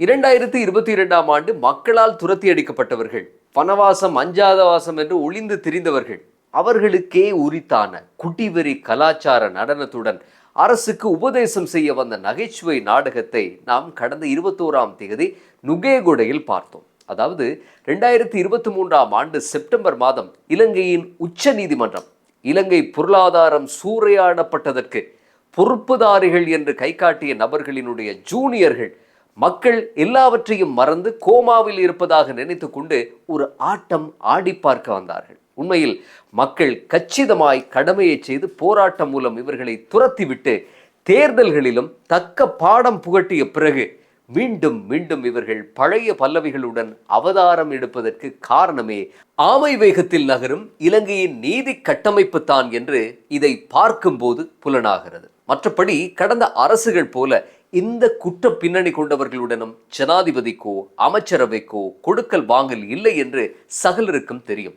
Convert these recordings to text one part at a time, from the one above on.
இரண்டாயிரத்தி இருபத்தி இரண்டாம் ஆண்டு மக்களால் துரத்தி அடிக்கப்பட்டவர்கள் பணவாசம் அஞ்சாதவாசம் என்று ஒளிந்து திரிந்தவர்கள் அவர்களுக்கே உரித்தான குட்டிவெறி கலாச்சார நடனத்துடன் அரசுக்கு உபதேசம் செய்ய வந்த நகைச்சுவை நாடகத்தை நாம் கடந்த இருபத்தோராம் தேதி நுகேகொடையில் பார்த்தோம். அதாவது ரெண்டாயிரத்தி இருபத்தி மூன்றாம் ஆண்டு செப்டம்பர் மாதம் இலங்கையின் உச்ச நீதிமன்றம் இலங்கை பொருளாதாரம் சூறையாடப்பட்டதற்கு பொறுப்புதாரிகள் என்று கை காட்டிய நபர்களினுடைய ஜூனியர்கள் மக்கள் எல்லாவற்றையும் மறந்து கோமாவில் இருப்பதாக நினைத்து கொண்டு ஒரு ஆட்டம் ஆடி பார்க்க வந்தார்கள். உண்மையில் மக்கள் கச்சிதமாய் கடமையை செய்து போராட்டம் மூலம் இவர்களை துரத்திவிட்டு தேர்தல்களிலும் தக்க பாடம் புகட்டிய பிறகு மீண்டும் மீண்டும் இவர்கள் பழைய பல்லவிகளுடன் அவதாரம் எடுப்பதற்கு காரணமே ஆமை வேகத்தில் நகரும் இலங்கையின் நீதி கட்டமைப்பு தான் என்று இதை பார்க்கும்போது புலனாகிறது. மற்றபடி கடந்த அரசுகள் போல இந்த குற்ற பின்னணி கொண்டவர்களுடனும் ஜனாதிபதிக்கோ அமைச்சரவைக்கோ கொடுக்கல் வாங்கல் இல்லை என்று சகலருக்கும் தெரியும்.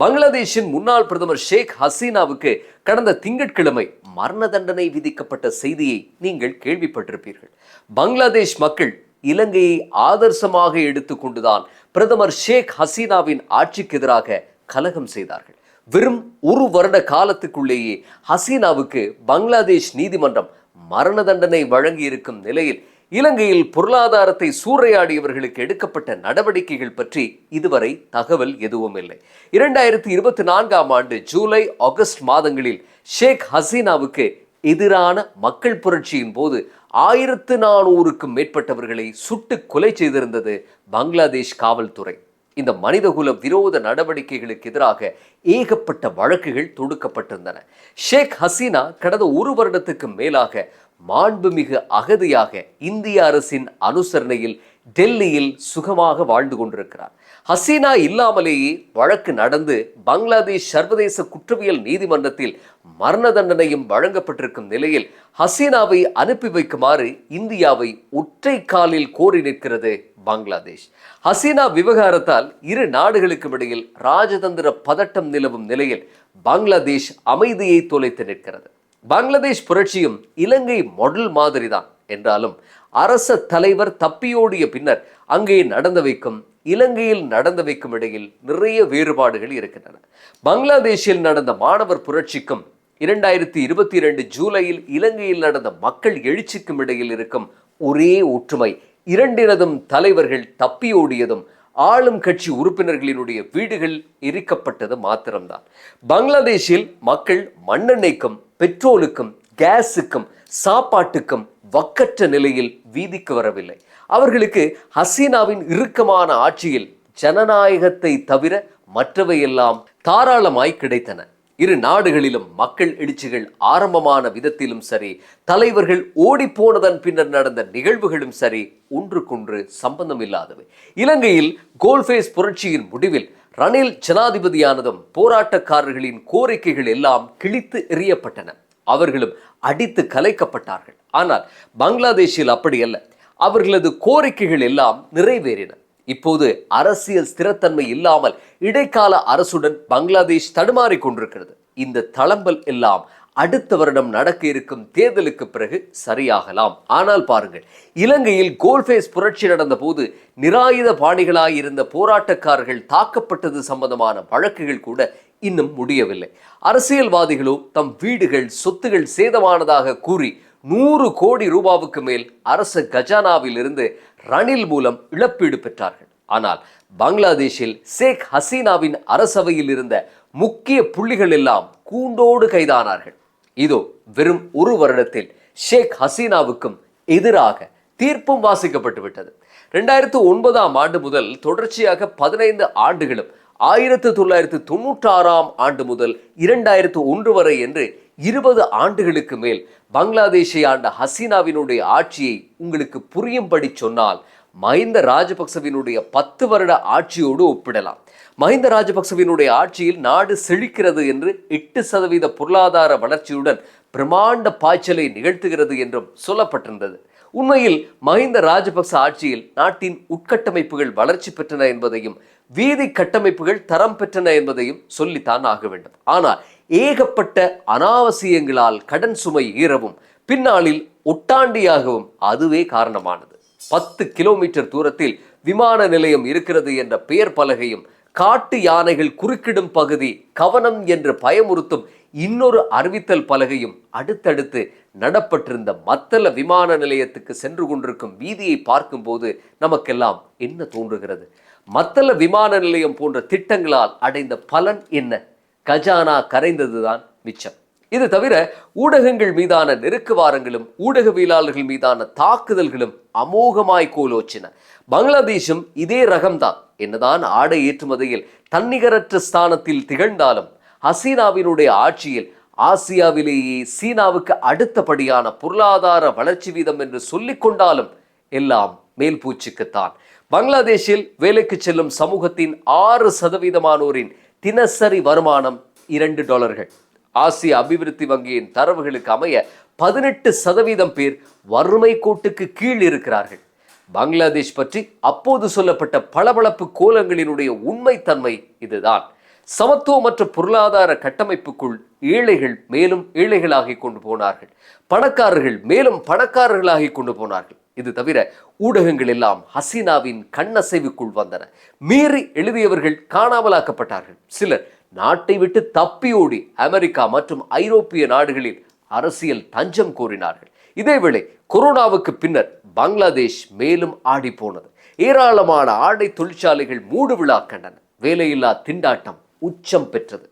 பங்களாதேஷின் முன்னாள் பிரதமர் ஷேக் ஹசீனாவுக்கு கடந்த திங்கட்கிழமை மரண தண்டனை விதிக்கப்பட்ட செய்தியை நீங்கள் கேள்விப்பட்டிருப்பீர்கள். பங்களாதேஷ் மக்கள் இலங்கையை ஆதர்சமாக எடுத்துக்கொண்டுதான் பிரதமர் ஷேக் ஹசீனாவின் ஆட்சிக்கு எதிராக கலகம் செய்தார்கள். வெறும் ஒரு வருட காலத்துக்குள்ளேயே ஹசீனாவுக்கு பங்களாதேஷ் நீதிமன்றம் மரண தண்டனை வழங்கியிருக்கும் நிலையில் இலங்கையில் பொருளாதாரத்தை சூறையாடியவர்களுக்கு எடுக்கப்பட்ட நடவடிக்கைகள் பற்றி இதுவரை தகவல் எதுவும் இல்லை இரண்டாயிரத்தி இருபத்தி நான்காம் ஆண்டு ஜூலை ஆகஸ்ட் மாதங்களில் ஷேக் ஹசீனாவுக்கு எதிரான மக்கள் புரட்சியின் போது ஆயிரத்து நானூறுக்கும் மேற்பட்டவர்களை சுட்டு கொலை செய்திருந்தது பங்களாதேஷ் காவல்துறை. இந்த மனிதகுல விரோத நடவடிக்கைகளுக்கு எதிராக ஏகப்பட்ட வழக்குகள் தொடுக்கப்பட்டிருந்தன. ஷேக் ஹசீனா கடந்த ஒரு வருடத்துக்கு மேலாக மாண்புமிகு அகதியாக இந்திய அரசின் அனுசரணையில் டெல்லியில் சுகமாக வாழ்ந்து கொண்டிருக்கிறார். ஹசீனா இல்லாமலேயே வழக்கு நடந்து பங்களாதேஷ் சர்வதேச குற்றவியல் நீதிமன்றத்தில் மரண தண்டனையும் வழங்கப்பட்டிருக்கும் நிலையில் ஹசீனாவை அனுப்பி வைக்குமாறு இந்தியாவை ஒற்றை காலில் கோரி நிற்கிறது பங்களாதேஷ். ஹசீனா விவகாரத்தால் இரு நாடுகளுக்கும் இடையில் ராஜதந்திர பதட்டம் நிலவும் நிலையில் பங்களாதேஷ் அமைதியை தொலைத்து நிற்கிறது. பங்களாதேஷ் புரட்சியும் இலங்கை மாடல் மாதிரிதான் என்றாலும் அரச தலைவர் தப்பியோடிய பின்னர் அங்கே நடந்தவைக்கும் இலங்கையில் நடந்தவைக்கும் இடையில் நிறைய வேறுபாடுகள் இருக்கின்றன. பங்களாதேஷில் நடந்த மாணவர் புரட்சிக்கும் இரண்டாயிரத்தி இருபத்தி இரண்டு ஜூலையில் இலங்கையில் நடந்த மக்கள் எழுச்சிக்கும் இடையில் இருக்கும் ஒரே ஒற்றுமை இரண்டினதும் தலைவர்கள் தப்பியோடியதும் ஆளும் கட்சி உறுப்பினர்களினுடைய வீடுகள் எரிக்கப்பட்டது மாத்திரம்தான். பங்களாதேஷில் மக்கள் மண்ணெண்ணெய்க்கும் பெட்ரோலுக்கும் கேஸுக்கும் சாப்பாட்டுக்கும் வக்கற்ற நிலையில் வீதிக்கு வரவில்லை. அவர்களுக்கு ஹசீனாவின் இறுக்கமான ஆட்சியில் ஜனநாயகத்தை தவிர மற்றவையெல்லாம் தாராளமாய் கிடைத்தன. இரு நாடுகளிலும் மக்கள் எழுச்சிகள் ஆரம்பமான விதத்திலும் சரி தலைவர்கள் ஓடிப்போனதன் பின்னர் நடந்த நிகழ்வுகளும் சரி ஒன்றுக்கொன்று சம்பந்தம் இல்லாதவை. இலங்கையில் கோல்ஃபேஸ் புரட்சியின் முடிவில் ரணில் ஜனாதிபதியானதும் போராட்டக்காரர்களின் கோரிக்கைகள் எல்லாம் கிழித்து எறியப்பட்டன. அவர்களும் அடித்து கலைக்கப்பட்டார்கள். ஆனால் பங்களாதேஷில் அப்படி அல்ல. அவர்களது கோரிக்கைகள் எல்லாம் நிறைவேறின. இப்போது அரசியல் ஸ்திரத்தன்மை இல்லாமல் இடைக்கால அரசுடன் பங்களாதேஷ் தடுமாறிக் கொண்டிருக்கிறது. இந்த தளம்பல் எல்லாம் அடுத்த வருடம் நடக்க இருக்கும் தேர்தலுக்கு பிறகு சரியாகலாம். ஆனால் பாருங்கள் இலங்கையில் கோல்ஃபேஸ் புரட்சி நடந்த போது நிராயுத பாணிகளாய் இருந்த போராட்டக்காரர்கள் தாக்கப்பட்டது சம்பந்தமான வழக்குகள் கூட இன்னும் முடியவில்லை. அரசியல்வாதிகளோ தம் வீடுகள் சொத்துகள் சேதமானதாக கூறி நூறு கோடி ரூபாவுக்கு மேல் அரசு கஜானாவில் இருந்து ரணில் மூலம் இழப்பீடு பெற்றார்கள். ஆனால் பங்களாதேஷில் ஷேக் ஹசீனாவின் அரசவையில் இருந்த முக்கிய புள்ளிகள் எல்லாம் கூண்டோடு கைதானார்கள். இதோ வெறும் ஒரு வருடத்தில் ஷேக் ஹசீனாவுக்கும் எதிராக தீர்ப்பும் வாசிக்கப்பட்டு விட்டது. ரெண்டாயிரத்து ஒன்பதாம் ஆண்டு முதல் தொடர்ச்சியாக பதினைந்து ஆண்டுகளும் ஆயிரத்து தொள்ளாயிரத்து தொண்ணூற்றாறாம் ஆண்டு முதல் இரண்டாயிரத்து ஒன்று வரை என்று இருபது ஆண்டுகளுக்கு மேல் பங்களாதேஷை ஆண்ட ஹசீனாவினுடைய ஆட்சியை உங்களுக்கு புரியும்படி சொன்னால் மஹிந்த ராஜபக்சவினுடைய பத்து வருட ஆட்சியோடு ஒப்பிடலாம். மஹிந்த ராஜபக்சவினுடைய ஆட்சியில் நாடு செழிக்கிறது என்று எட்டு சதவீத பொருளாதார வளர்ச்சியுடன் பிரமாண்ட பாய்ச்சலை நிகழ்த்துகிறது என்றும் சொல்லப்பட்டிருந்தது. உண்மையில் மஹிந்த ராஜபக்ச ஆட்சியில் நாட்டின் உட்கட்டமைப்புகள் வளர்ச்சி பெற்றன என்பதையும் வீதி கட்டமைப்புகள் தரம் பெற்றன என்பதையும் சொல்லித்தான் ஆக வேண்டும். ஆனால் ஏகப்பட்ட அனாவசியங்களால் கடன் சுமை ஈரவும் பின்னாளில் ஒட்டாண்டியாகவும் அதுவே காரணமானது. பத்து கிலோமீட்டர் தூரத்தில் விமான நிலையம் இருக்கிறது என்ற பெயர் பலகையும் காட்டு யானைகள் குறுக்கிடும் பகுதி கவனம் என்று பயமுறுத்தும் இன்னொரு அறிவித்தல் பலகையும் அடுத்தடுத்து நடப்பட்டிருந்த மத்தள விமான நிலையத்துக்கு சென்று கொண்டிருக்கும் வீதியை பார்க்கும்போது நமக்கெல்லாம் என்ன தோன்றுகிறது? மத்தள விமான நிலையம் போன்ற திட்டங்களால் அடைந்த பலன் என்ன? கஜானா கரைந்ததுதான் மிச்சம். இது தவிர ஊடகங்கள் மீதான நெருக்குவாரங்களும் ஊடகவியலாளர்கள் மீதான தாக்குதல்களும் அமோகமாய் கோலோச்சின. பங்களாதேஷும் இதே ரகம்தான். என்னதான் ஆடை ஏற்றுமதியில் தன்னிகரற்ற ஸ்தானத்தில் திகழ்ந்தாலும் ஹசீனாவினுடைய ஆட்சியில் ஆசியாவிலேயே சீனாவுக்கு அடுத்தபடியான பொருளாதார வளர்ச்சி வீதம் என்று சொல்லிக் கொண்டாலும் எல்லாம் மேல்பூச்சுக்குத்தான். பங்களாதேஷில் வேலைக்கு செல்லும் சமூகத்தின் ஆறு சதவீதமானோரின் தினசரி வருமானம் இரண்டு டாலர்கள். ஆசிய அபிவிருத்தி வங்கியின் தரவுகளுக்கு அமைய பதினெட்டு சதவீதம் பேர் வறுமை கோட்டுக்கு கீழ் இருக்கிறார்கள். பங்களாதேஷ் பற்றி அப்போது சொல்லப்பட்ட பளபளப்பு கோலங்களினுடைய உண்மைத்தன்மை இதுதான். சமத்துவமற்ற பொருளாதார கட்டமைப்புக்குள் ஏழைகள் மேலும் ஏழைகளாகி கொண்டு போனார்கள். பணக்காரர்கள் மேலும் பணக்காரர்களாகி கொண்டு போனார்கள். இது தவிர ஊடகங்கள் எல்லாம் ஹசீனாவின் கண்ணசைவுக்குள் வந்தன. மீறி எழுதியவர்கள் காணாமலாக்கப்பட்டார்கள். சிலர் நாட்டை விட்டு தப்பியோடி அமெரிக்கா மற்றும் ஐரோப்பிய நாடுகளில் அரசியல் தஞ்சம் கோரினார்கள். இதேவேளை கொரோனாவுக்கு பின்னர் பங்களாதேஷ் மேலும் ஆடி போனது. ஏராளமான ஆடை தொழிற்சாலைகள் மூடு விழா கண்டன. வேலையில்லா திண்டாட்டம் உச்சம் பெற்றது.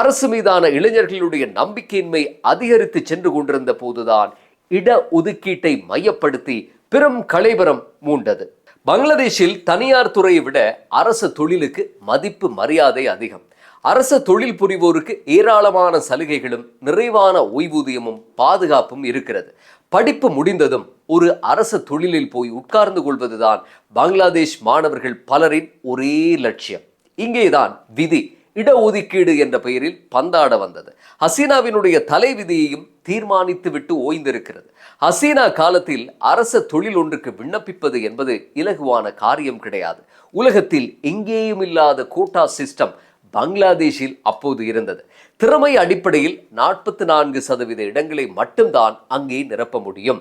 அரசு மீதான இளைஞர்களுடைய நம்பிக்கையின்மை அதிகரித்து சென்று கொண்டிருந்த போதுதான் இட ஒதுக்கீட்டை மையப்படுத்தி பெரும் கலைவரம் மூண்டது. பங்களாதேஷில் தனியார் துறையை விட அரசு தொழிலுக்கு மதிப்பு மரியாதை அதிகம். அரசு தொழில் புரிவோருக்கு ஏராளமான சலுகைகளும் நிறைவான ஓய்வூதியமும் பாதுகாப்பும் இருக்கிறது. படிப்பு முடிந்ததும் ஒரு அரசு தொழிலில் போய் உட்கார்ந்து கொள்வதுதான் பங்களாதேஷ் மாணவர்கள் பலரின் ஒரே லட்சியம். இங்கேதான் விதி இடஒதுக்கீடு என்ற பெயரில் பந்தாட வந்தது. ஹசீனாவினுடைய தலைவிதியையும் தீர்மானித்து விட்டு ஓய்ந்திருக்கிறது. ஹசீனா காலத்தில் அரச தொழில் ஒன்றுக்கு விண்ணப்பிப்பது என்பது இலகுவான காரியம் கிடையாது. உலகத்தில் எங்கேயும் இல்லாத கோட்டா சிஸ்டம் பங்களாதேஷில் அப்போது இருந்தது. திறமை அடிப்படையில் நாற்பத்தி நான்கு சதவீத இடங்களை மட்டும்தான் அங்கே நிரப்ப முடியும்.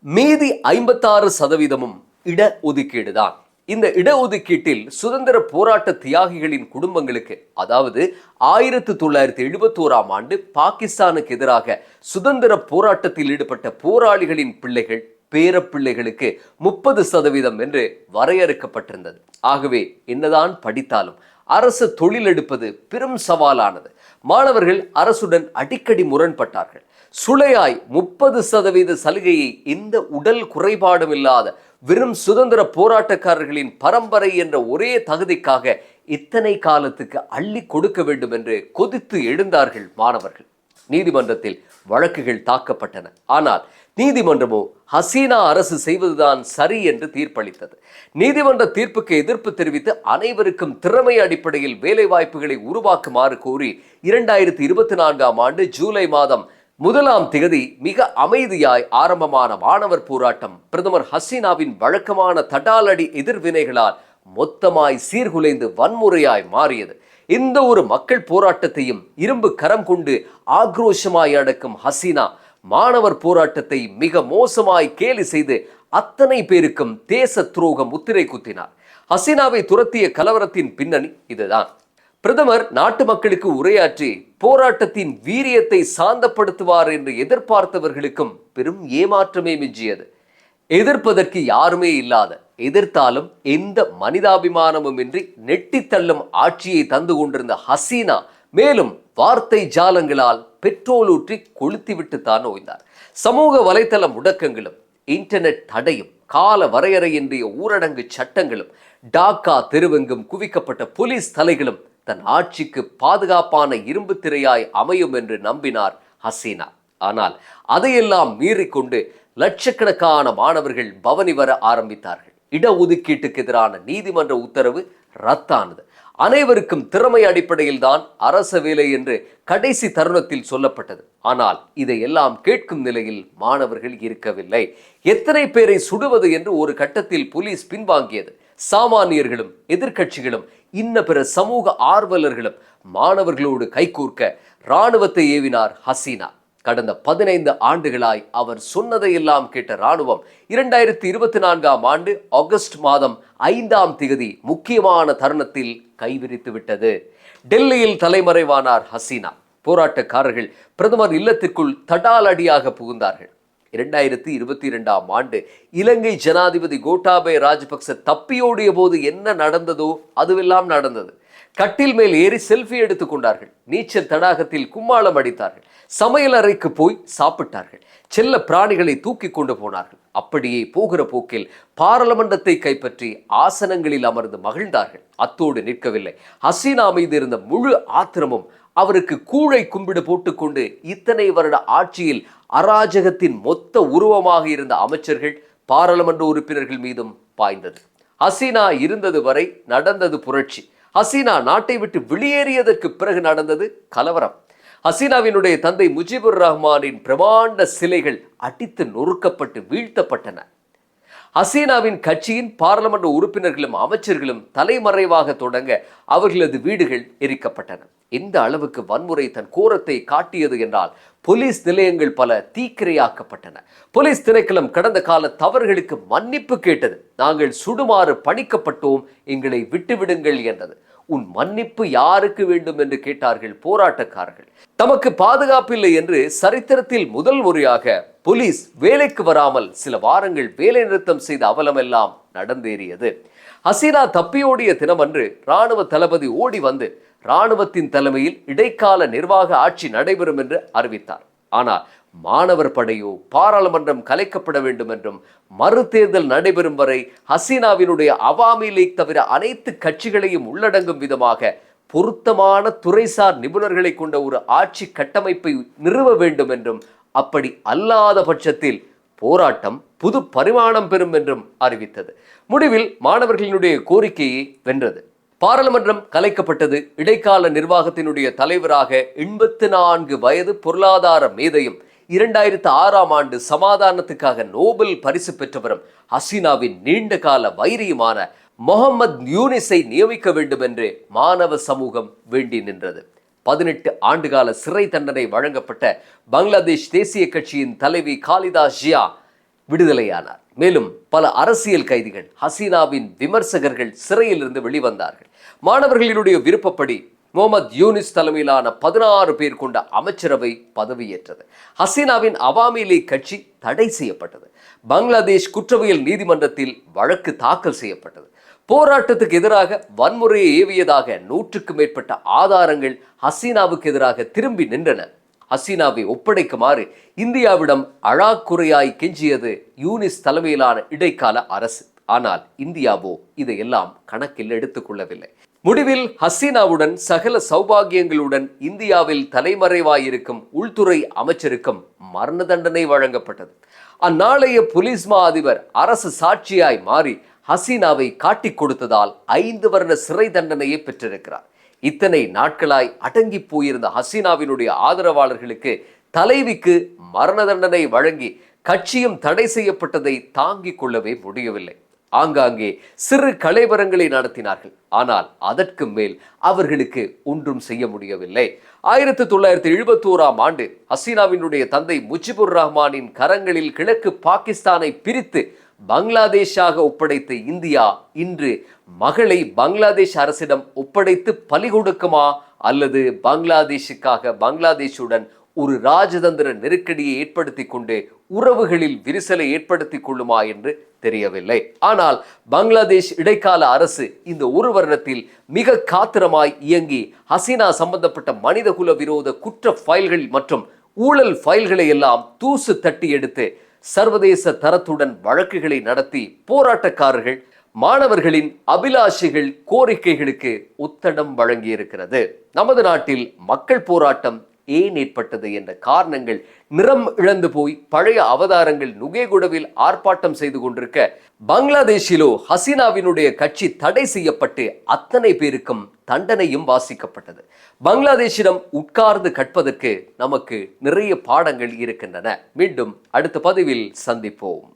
மீதி ஐம்பத்தாறு சதவீதமும் இட ஒதுக்கீடு தான். இந்த இடஒதுக்கீட்டில் சுதந்திர போராட்ட தியாகிகளின் குடும்பங்களுக்கு அதாவது ஆயிரத்து தொள்ளாயிரத்தி எழுபத்தோராம் ஆண்டு பாகிஸ்தானுக்கு எதிராக சுதந்திர போராட்டத்தில் ஈடுபட்ட போராளிகளின் பிள்ளைகள் பேரப்பிள்ளைகளுக்கு முப்பது சதவீதம் என்று வரையறுக்கப்பட்டிருந்தது. ஆகவே என்னதான் படித்தாலும் அரசு தொழில் எடுப்பது பெரும் சவாலானது. மாணவர்கள் அரசுடன் அடிக்கடி முரண்பட்டார்கள். சுளையாய் முப்பது சதவீத சலுகையை எந்த உடல் குறைபாடும் இல்லாத வெறும் சுதந்திர போராட்டக்காரர்களின் பரம்பரை என்ற ஒரே தகுதிக்காக இத்தனை காலத்துக்கு அள்ளி கொடுக்க வேண்டும் என்று கொதித்து எழுந்தார்கள் மாணவர்கள். நீதிமன்றத்தில் வழக்குகள் தாக்கப்பட்டன. ஆனால் நீதிமன்றமோ ஹசீனா அரசு செய்வதுதான் சரி என்று தீர்ப்பளித்தது. நீதிமன்ற தீர்ப்புக்கு எதிர்ப்பு தெரிவித்து அனைவருக்கும் திறமை அடிப்படையில் வேலைவாய்ப்புகளை உருவாக்குமாறு கோரி இரண்டாயிரத்தி இருபத்தி நான்காம் ஆண்டு ஜூலை மாதம் முதலாம் திகதி மிக அமைதியாய் ஆரம்பமான மாணவர் போராட்டம் பிரதமர் ஹசீனாவின் வழக்கமான தடாலடி எதிர்வினைகளால் மொத்தமாய் சீர்குலைந்து வன்முறையாய் மாறியது. இந்த ஒரு மக்கள் போராட்டத்தையும் இரும்பு கரம் கொண்டு ஆக்ரோஷமாய் அடக்கும் ஹசீனா மாணவர் போராட்டத்தை மிக மோசமாய் கேலி செய்து அத்தனை பேருக்கும் தேச துரோகம் முத்திரை குத்தினார். ஹசீனாவை துரத்திய கலவரத்தின் பின்னணி இதுதான். பிரதமர் நாட்டு மக்களுக்கு உரையாற்றி போராட்டத்தின் வீரியத்தை சாந்தப்படுத்துவார் என்று எதிர்பார்த்தவர்களுக்கும் பெரும் ஏமாற்றமே மிஞ்சியது. எதிர்ப்பதற்கு யாருமே இல்லாத எதிர்த்தாலும் எந்த மனிதாபிமானமும் இன்றி நெட்டித்தள்ளும் ஆட்சியை தந்து கொண்டிருந்த ஹசீனா மேலும் வார்த்தை ஜாலங்களால் பெட்ரோல் ஊற்றி கொளுத்திவிட்டு தான் ஓய்ந்தார் சமூக வலைத்தள முடக்கங்களும் இன்டர்நெட் தடையும் கால வரையறையின்றிய ஊரடங்கு சட்டங்களும் டாக்கா தெருவெங்கும் குவிக்கப்பட்ட போலீஸ் தலைகளும் தன் ஆட்சிக்கு பாதுகாப்பான இரும்பு திரையாய் அமையும் என்று நம்பினார் ஹசீனா. ஆனால் அதையெல்லாம் மீறிக்கொண்டு லட்சக்கணக்கான மாணவர்கள் பவனி வர ஆரம்பித்தார்கள். இடஒதுக்கீட்டுக்கு எதிரான நீதிமன்ற உத்தரவு ரத்தானது. அனைவருக்கும் திறமை அடிப்படையில் தான் அரச வேலை என்று கடைசி தருணத்தில் சொல்லப்பட்டது. ஆனால் இதையெல்லாம் கேட்கும் நிலையில் மாணவர்கள் இருக்கவில்லை. எத்தனை பேரை சுடுவது என்று ஒரு கட்டத்தில் போலீஸ் பின்வாங்கியது. சாமானியர்களும் எதிர்க்கட்சிகளும் இன்ன பிற சமூக ஆர்வலர்களும் மாணவர்களோடு கைகோர்க்க இராணுவத்தை ஏவினார் ஹசீனா. கடந்த பதினைந்து ஆண்டுகளாய் அவர் சொன்னதையெல்லாம் கேட்ட ராணுவம் இரண்டாயிரத்தி இருபத்தி நான்காம் ஆண்டு ஆகஸ்ட் மாதம் ஐந்தாம் திகதி முக்கியமான தருணத்தில் கைவிரித்து விட்டது. டெல்லியில் தலைமறைவானார் ஹசீனா. போராட்டக்காரர்கள் பிரதமர் இல்லத்திற்குள் தடாலடியாக புகுந்தார்கள். இரண்டாயிரத்தி இருபத்தி ரெண்டாம் ஆண்டு இலங்கை ஜனாதிபதி கோட்டாபய ராஜபக்ச தப்பியோடிய போது என்ன நடந்ததோ அதுவெல்லாம் நடந்தது. கட்டில் மேல் ஏறி செல்ஃபி எடுத்துக் கொண்டார்கள். நீச்சல் தடாகத்தில் கும்மாளம் அடித்தார்கள். சமையல் அறைக்கு போய் சாப்பிட்டார்கள். செல்ல பிராணிகளை தூக்கி கொண்டு போனார்கள். அப்படியே போகிற போக்கில் பாராளுமன்றத்தை கைப்பற்றி ஆசனங்களில் அமர்ந்து மகிழ்ந்தார்கள். அத்தோடு நிற்கவில்லை. ஹசீனா மீது இருந்த முழு ஆத்திரமும் அவருக்கு கூழை கும்பிடு போட்டுக்கொண்டு இத்தனை வருட ஆட்சியில் அராஜகத்தின் மொத்த உருவமாக இருந்த அமைச்சர்கள் பாராளுமன்ற உறுப்பினர்கள் மீதும் பாய்ந்தது. ஹசீனா இருந்தது வரை நடந்தது புரட்சி. ஹசீனா நாட்டை விட்டு வெளியேறியதற்கு பிறகு நடந்தது கலவரம். ஹசீனாவினுடைய தந்தை முஜிபுர் ரஹ்மானின் பிரமாண்ட சிலைகள் அடித்து நொறுக்கப்பட்டு வீழ்த்தப்பட்டன. ஹசீனாவின் கட்சியின் பாராளுமன்ற உறுப்பினர்களும் அமைச்சர்களும் தலைமறைவாக தொடங்க அவர்களது வீடுகள் எரிக்கப்பட்டன. இந்த அளவுக்கு வன்முறை தன் கோரத்தை காட்டியது என்றால் போலீஸ் நிலையங்கள் பல தீக்கிரையாக்கப்பட்டன. போலீஸ் திணைக்களம் கடந்த கால தவறுகளுக்கு மன்னிப்பு கேட்டது. நாங்கள் சுடுமாறு பணிக்கப்பட்டோம் எங்களை விட்டுவிடுங்கள் என்றது. உன் மன்னிப்பு யாருக்கு வேண்டும் என்று கேட்டார்கள் போராட்டக்காரர்கள். தமக்கு பாதுகாப்பில்லை என்று சரித்திரத்தில் முதல் முறையாக போலீஸ் வேலைக்கு வராமல் சில வாரங்கள் வேலை நிறுத்தம் செய்த அவலமெல்லாம் நடந்தேறியது. ஹசீனா தப்பியோடிய தினமன்று ராணுவ தளபதி ஓடி வந்து ராணுவத்தின் தலைமையில் இடைக்கால நிர்வாக ஆட்சி நடைபெறும் என்று அறிவித்தார். ஆனால் மாணவர் படையோ பாராளுமன்றம் கலைக்கப்பட வேண்டும் என்றும் மறுதேர்தல் நடைபெறும் வரை ஹசீனாவினுடைய அவாமி லீக் தவிர அனைத்து கட்சிகளையும் உள்ளடங்கும் விதமாக பொருத்தமான துறைசார் நிபுணர்களை கொண்ட ஒரு ஆட்சி கட்டமைப்பை நிறுவ வேண்டும் என்றும் அப்படி அல்லாத பட்சத்தில் போராட்டம் புது பரிமாணம் பெறும் என்றும் அறிவித்தது. முடிவில் மாணவர்களினுடைய கோரிக்கையை வென்றது. பாராளுமன்றம் கலைக்கப்பட்டது இடைக்கால நிர்வாகத்தினுடைய தலைவராக எண்பத்து நான்கு வயது பொருளாதார மேதையும் இரண்டாயிரத்து ஆறாம் ஆண்டு சமாதானத்துக்காக நோபல் பரிசு பெற்றவரும் ஹசீனாவின் நீண்ட கால வைரியுமான முகமது யூனிஸை நியமிக்க வேண்டும் என்று மாணவ சமூகம் வேண்டி நின்றது. பதினெட்டு ஆண்டுகால சிறை தண்டனை வழங்கப்பட்ட பங்களாதேஷ் தேசிய கட்சியின் தலைவி காளிதாஸ் ஜியா விடுதலையானார். மேலும் பல அரசியல் கைதிகள் ஹசீனாவின் விமர்சகர்கள் சிறையிலிருந்து வெளிவந்தார்கள். மாணவர்களினுடைய விருப்பப்படி முகமது யூனிஸ் தலைமையிலான பதினாறு பேர் கொண்ட அமைச்சரவை பதவியேற்றது. ஹசீனாவின் அவாமி லீக் கட்சி தடை செய்யப்பட்டது. பங்களாதேஷ் குற்றவியல் நீதிமன்றத்தில் வழக்கு தாக்கல் செய்யப்பட்டது. போராட்டத்துக்கு எதிராக வன்முறையை ஏவியதாக நூற்றுக்கு மேற்பட்ட ஆதாரங்கள் ஹசீனாவுக்கு எதிராக திரும்பி நின்றன. ஹசீனாவை ஒப்படைக்குமாறு இந்தியாவிடம் அழாக்குறையாய் கெஞ்சியது யூனிஸ் தலைமையிலான இடைக்கால அரசு. ஆனால் இந்தியாவோ இதையெல்லாம் கணக்கில் எடுத்துக்கொள்ளவில்லை. முடிவில் ஹசீனாவுடன் சகல சௌபாகியங்களுடன் இந்தியாவில் தலைமறைவாயிருக்கும் உள்துறை அமைச்சருக்கும் மரண தண்டனை வழங்கப்பட்டது. அந்நாளைய போலீஸ் மா அதிபர் அரசு சாட்சியாய் மாறி ஹசீனாவை காட்டிக் கொடுத்ததால் ஐந்து வருட சிறை தண்டனையை பெற்றிருக்கிறார். இத்தனை நாட்களாய் அடங்கி போயிருந்த ஹசீனாவினுடைய ஆதரவாளர்களுக்கு தலைவிக்கு மரண தண்டனை வழங்கி கட்சியும் தடை செய்யப்பட்டதை தாங்கிக் கொள்ளவே முடியவில்லை. ஆங்காங்கே சிறு கலைவரங்களை நடத்தினார்கள். ஆனால் அதற்கு மேல் அவர்களுக்கு ஒன்றும் செய்ய முடியவில்லை. ஆயிரத்தி தொள்ளாயிரத்தி எழுபத்தோராம் ஆண்டு ஹசீனாவினுடைய தந்தை முஜிபுர் ரஹ்மானின் கரங்களில் கிழக்கு பாகிஸ்தானை பிரித்து பங்களாதேஷாக ஒப்படைத்த இந்தியா இன்று மகளை பங்களாதேஷ் அரசிடம் ஒப்படைத்து பலி கொடுக்குமா அல்லது பங்களாதேஷுக்காக பங்களாதேஷுடன் ஒரு ராஜதந்திர நெருக்கடியை ஏற்படுத்தி கொண்டு உறவுகளில் விரிசலை ஏற்படுத்திக் கொள்ளுமா என்று தெரியவில்லை. ஆனால் பங்களாதேஷ் இடைக்கால அரசு இந்த ஒரு வருடத்தில் மிக காத்திரமாய் இயங்கி ஹசீனா சம்பந்தப்பட்ட மனிதகுல விரோத குற்ற ஃபைல்கள் மற்றும் ஊழல் ஃபைல்களை எல்லாம் தூசு தட்டி எடுத்து சர்வதேச தரத்துடன் வழக்குகளை நடத்தி போராட்டக்காரர்கள் மாணவர்களின் அபிலாஷைகள் கோரிக்கைகளுக்கு உத்தடம் வழங்கியிருக்கிறது. நமது நாட்டில் மக்கள் போராட்டம் ஏன் ஏற்பட்டது என்ற காரணங்கள் நிறம் இழந்து போய் பழைய அவதாரங்கள் நுகேகுடவில் ஆர்ப்பாட்டம் செய்து கொண்டிருக்க பங்களாதேஷிலோ ஹசீனாவினுடைய கட்சி தடை செய்யப்பட்டு அத்தனை பேருக்கும் தண்டனையும் வாசிக்கப்பட்டது. பங்களாதேஷிடம் உட்கார்ந்து கற்பதற்கு நமக்கு நிறைய பாடங்கள் இருக்கின்றன. மீண்டும் அடுத்த பதிவில் சந்திப்போம்.